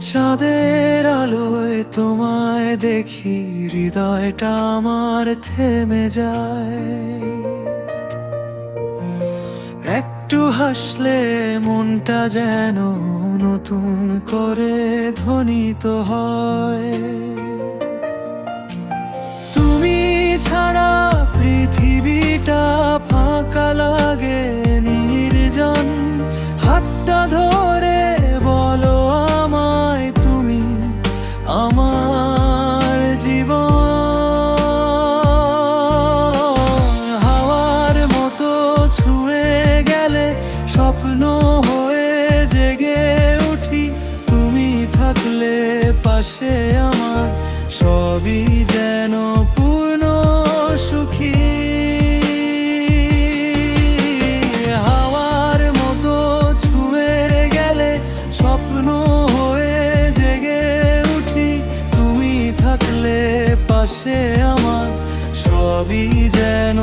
চাঁদের আলোয় তোমায় দেখি, হৃদয়টা আমার থেমে যায়। একটু হাসলে মনটা যেন নতুন করে ধ্বনিত হয়। পাশে আমার সবই যেন পূর্ণ সুখী। হাওয়ার মতো ছুঁয়ে গেলে স্বপ্ন হয়ে জেগে উঠি। তুমি থাকলে পাশে আমার সবই যেন